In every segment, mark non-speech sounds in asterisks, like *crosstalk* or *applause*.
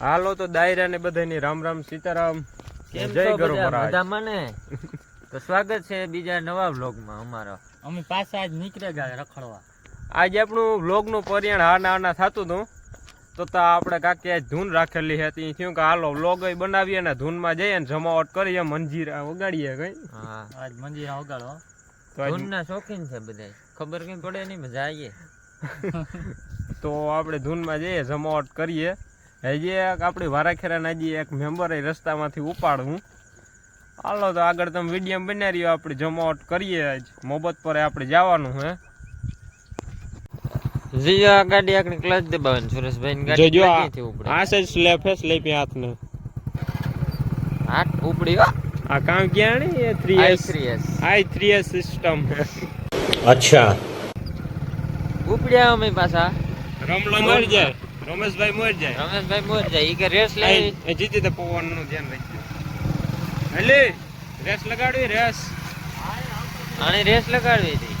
હાલો તો દાયરા ને બધાની રામ રામ સીતારામ. જય ગરુ બધા? મહારાજ. ને? *laughs* તો સ્વાગત છે બીજા નવા વ્લોગમાં અમારો. અમે પાછા આજ નીકળે ગયા રખડવા. આજે આપણું વ્લોગનું પરિયાણ હાના હાના થતું હતું. તો તો આપણે કાકી આજ ધૂન રાખેલી હતી. થયું કે હાલો વ્લોગ બનાવીએ ને ધૂનમાં જઈએ ને જમાવટ કરીએ મંજીરા વગાડીએ કઈ. હા. આજ મંજીરા આજ- ધૂનના શોખીન છે બધા ખબર કઈ પડે નહીં? મજા આવીએ. *laughs* તો આપણે ધૂનમાં જઈએ જમાવટ કરીએ. હજી એક આપણી વારાખેરાના હજી એક મેમ્બર રસ્તામાંથી ઉપાડવું હાલો તો આગળ તમે વીડિયો બનાવી રહ્યો આપણે જમાવટ કરીએ જ મોબત પર આપણે જવાનું હે. જીજો આ ગાડી આપણે ક્લચ દબાવવાની સુરેશભાઈ ગાડી ઉપડે. આ સાઈડ સ્લેપ હે સ્લેપ હાથને. હાથ ઉપડી આ કામ ક્યાં ને? એ થ્રી આઈ એસ થ્રી અચ્છા. સિસ્ટમ ઉપડ્યા અમે પાછા. રમલો મરી જાય. રમેશભાઈ મોર જાય રમેશભાઈ મોર જાય ઈ કે રેસ લઈ જીતે તો પવનનું ધ્યાન રાખજો હેલે રેસ લગાડવી રેસ આને રેસ લગાડવી હતી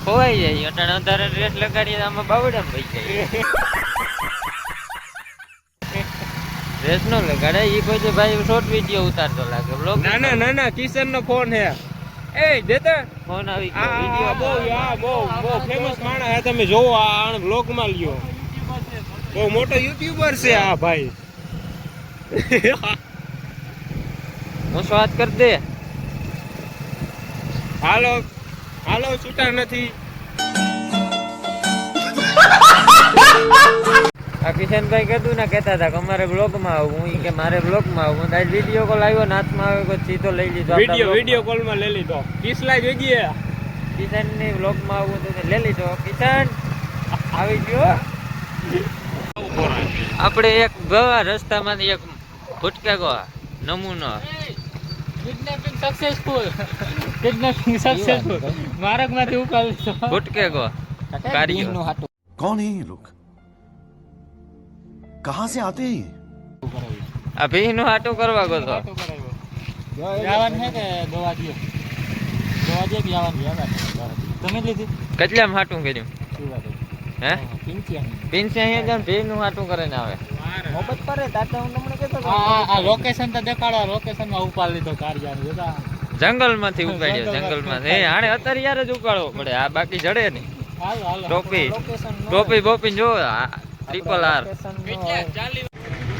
ખોવાઈ જાય અટાણે અંધારે રેસ લગાડીએ આમાં બાવડામાં વહી જાય રેસ નો લગાડે ઈ કોઈ ભાઈ શોર્ટ વિડિયો ઉતારતો લાગે બ્લોગ ના ના ના ના કિશન નો ફોન હે એ દેતા ફોન આવી ગયો વિડિયો બહુ આ બહુ બહુ ફેમસ માણસ હે તમે જોવો આ આણ બ્લોગમાં લ્યો બહુ મોટો યુટ્યુબર છે આ ભાઈ. હું સ્વાદ કર દે. હાલો હાલો છૂટા નથી. આ કિશનભાઈ કીધું ને કહેતા હતા કે અમારે બ્લોગમાં આવું હું કે મારે બ્લોગમાં આવું હું વીડિયો કોલ આવ્યો ને હાથમાં આવ્યો કોઈ સીધો લઈ લીધો વીડિયો વીડિયો કોલમાં લઈ લીધો. કિસલા જોઈએ ગયા કિશનની બ્લોગમાં આવું તો લઈ લીધો. કિશન આવી ગયો? આપણે એક ગવા રસ્તામાં એક ભટકા નમૂનો. કિડનેપિંગ સક્સેસફુલ કિડનેપિંગ સક્સેસફુલ માર્ગમાંથી ઉપાડી ભટકે ગવા. કારીગર કોણ હે લોક? કહાં સે આતે હે? આ ભી નો આટો કરવા ગયો તો. જવાન હે કે દવા દિયો દવા દિયો જવાન તમે લીધી? કેટલામ હાટું કર્યું? હે? પિંચિયા અહીંયા જાવ ભી નું હાટું કરીને આવે. મોહબ્બત કરે તાતા હું તમને કહેતો હતો. આ આ લોકેશન તો દેખાડો લોકેશનમાં ઉપાડ લીધો કારજાનું જોતા જંગલમાંથી ઉપાડ્યો જંગલમાં એ હાણે અત્યારે યાર જ ઉપાડવો પડે આ બાકી જડે નહીં. હાલો હાલો. ટોપી. ટોપી બોપી જો ટ્રિપલ આર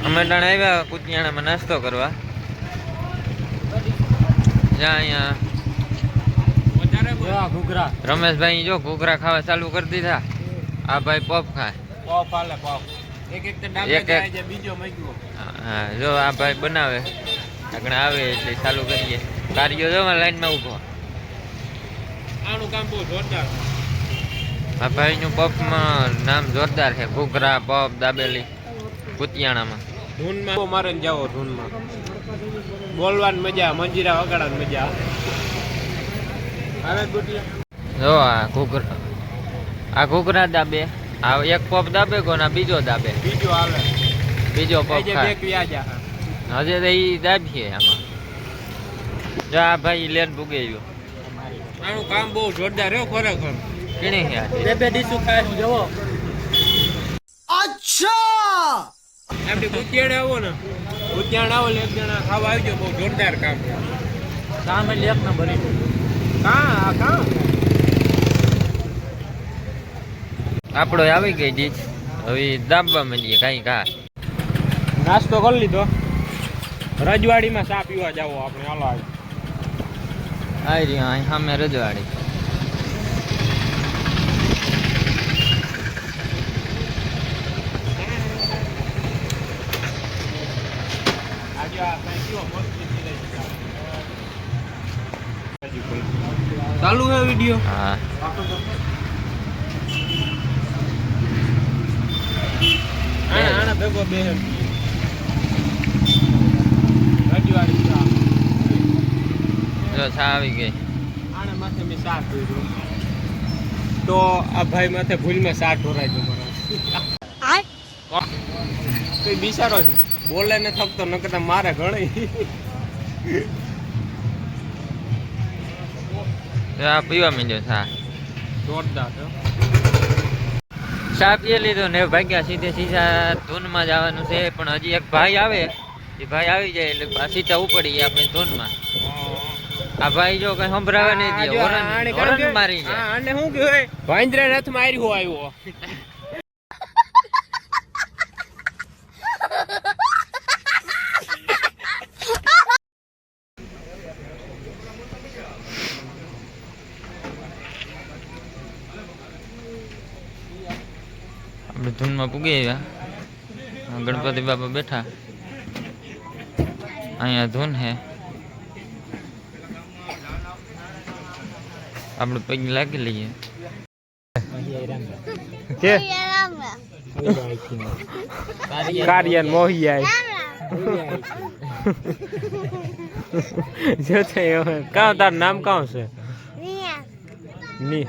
અમે ટાણે આવ્યા કુતિયાણામાં નાસ્તો કરવા. જ્યાં અહીંયા. ઘૂઘરા. રમેશભાઈ જો ઘૂઘરા ખાવા ચાલુ કરી દીધા. આ ભાઈ પોપ ખાય. પોપ હાલે પોપ એક એક તો ડાબે એક એક. જાય છે બીજો મગ્યો. હા જો આ ભાઈ બનાવે. આગળ આવે એટલે ચાલુ કરીએ. કાર્યો જો લાઈનમાં ઊભો. આનું કામ બહુ જોરદાર. આ ભાઈનું પફમાં નામ જોરદાર છે. ઘૂઘરા પફ દાબેલી કુતિયાણામાં. ધૂનમાં મારે જાઓ ધૂનમાં. બોલવાની મજા મંજીરા વગાડવાની મજા. આવે ગુટિયા જો આ ઘૂઘરા આ ઘૂઘરા દાબે આ એક પફ દાબે કોને બીજો દાબે? બીજો આવે. બીજો એ ખાય. હજે તો ઈ દાબીએ આમાં. જો આ ભાઈ લેન ભૂગે ગયો આનું કામ બહુ જોરદાર રહ્યો ખરેખર. કેણે છે આ? બે બે ડીશું ખાય જોવો આપડે ગુતિયાણે આવો ને. ગુતિયાણે આવો એક જણા ખાવા આવજો બહુ જોરદાર કામ છે. સામે લેખ ના ભરી કા આ કાં? આપણો આવી ગઈ ડીશ. હવે દાબવા માંડીએ કાંઈ કા. નાસ્તો કરી લીધો. રજવાડીમાં ચા પીવા જાવો આપણે હાલો આવી આવી રહ્યો અહીં સામે રજવાડી. ચાલુ હે વિડિયો? હા. આને ભેગો બે જો છા આવી ગઈ. આને માથે મેં શાક કર્યું તો આ ભાઈ માથે ભૂલમાં શાક ઢોરાઈ ગયો મારા. કોઈ બિચારો બોલે ને થકતો ન કરતા મારે ઘણી આ પીવા માંડ્યો સા જોરદાર પી લીધો ને ભાગ્યા સીધે સીધા ધૂનમાં જવાનું છે પણ હજી એક ભાઈ આવે. એ ભાઈ આવી જાય એટલે સીધા ઉપડી ગયા આપણે ધૂનમાં. આ ભાઈ જો કઈ સંભળાવે નહીં મારી જાય. આને શું કહેવાય? ભાઈન્દ્રનાથ માર્યો આવ્યો આપણે ધૂનમાં પૂગી આવ્યા. ગણપતિ બાપા બેઠા. અહીંયા ધૂન હે. આપણે પગ લાગી લઈએ. કે? કાર્યન મોહી આય *laughs* જો તે કાં તારું નામ કાં છે? ની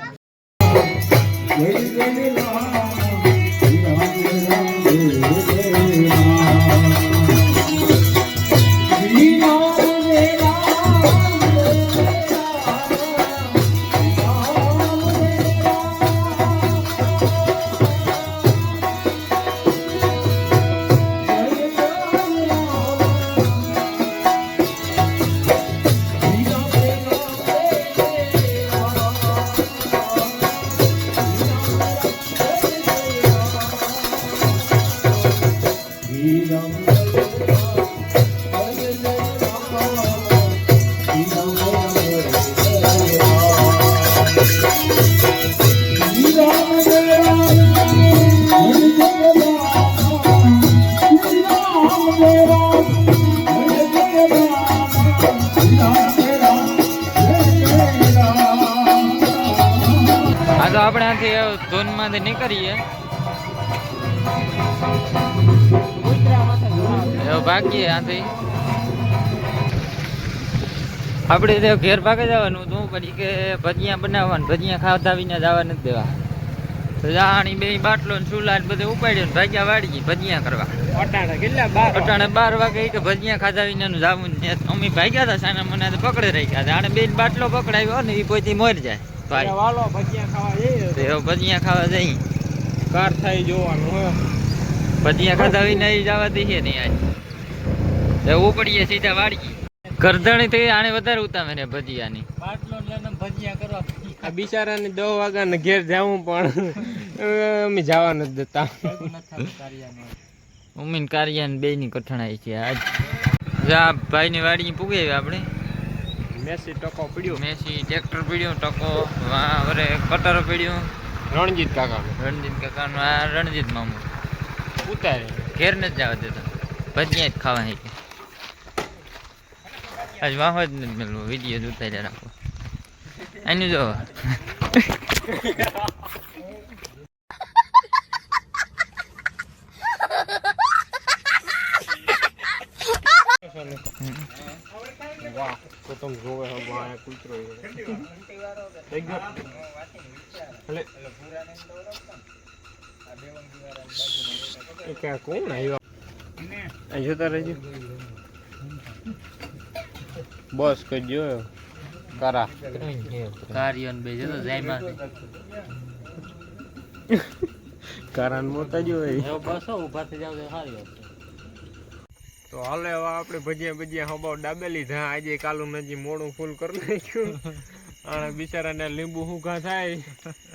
આ તો આપણે આથી ધૂનમાંથી નીકળીએ. ભાગીએ આથી. આપણે ઘેર ભાગે જવાનું, તું પછી કે ભજીયા બનાવવાનું, ભજીયા ખાતા વિના જવા નથી દેવા. જાણી બે બાટલો ને ચૂલા ને બધે ઉપાડ્યો ભાગ્યા વાળી ભજીયા કરવા. અટાણા બાર વાગે? કે ભજીયા ખાધા વિના નું જાવું ને અમે ભાગ્યા હતા સાના મને પકડે રહી ગયા આને બે બાટલો પકડાવ્યો ને એ પોતી મરી જાય. ભાઈ વાલો ભજીયા ખાવા ભજીયા ખાવા જઈ. કાર થાય જોવાનું હોય ભજીયા ખાધા વિના જવા દઈએ નહીં આજ ઉપડીએ સીધા વાળી કરધણી થઈ આને વધારે ઉતામે ને ભજીયાની. બાટલો લઈને ભજીયા કરવા આ બિચારાને દસ વાગ્યાને ઘેર જાવું પણ અમે જવા નથી દેતા. ઉમીન કારિયા ને બે ની કઠણાઈ છે આજ. જા ભાઈ ની વાડી પૂગે આપણે. મેસી ટકો પડ્યો. મેસી ટ્રેક્ટર પીડ્યો ટકો વરે કટર પીડ્યો. રણજીત કાકા. રણજીત કાકા નું આ રણજીત મામુ. ઉતારે. ઘેર નથી જવા દેતા. ભજીયા જ ખાવા હે. આજ વાહ જ નથી મેળવો વીડિયો જ ઉતાર્યા રાખો. એનું જો. કોણ આવ્યો જોતા રહેજો. બસ કરજો કરા. કાર્યન બે જતો જાયમાં કારણ મોટા જો ઊભા થઈ જાવ તો સારી વાત. તો હાલે હવે આપણે ભજીયા ભજીયા હબાવ ડાબેલી થા આજે કાલુ નજી મોડું ફૂલ કરી નાખ્યું. અને બિચારાને લીંબુ હુંઘા થાય.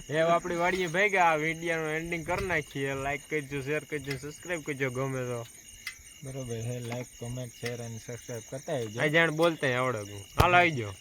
એ આપણી વાડીએ ભેગા. આ વિડીયાનું એન્ડિંગ કરી નાખીએ. લાઈક કરજો શેર કરજો સબસ્ક્રાઇબ કરજો ગમે તો. બરોબર હે લાઈક કમેન્ટ શેર અને સબસ્ક્રાઇબ કરતા આવજો. આ જાણ બોલતા આવડે હાલ આવી જાઓ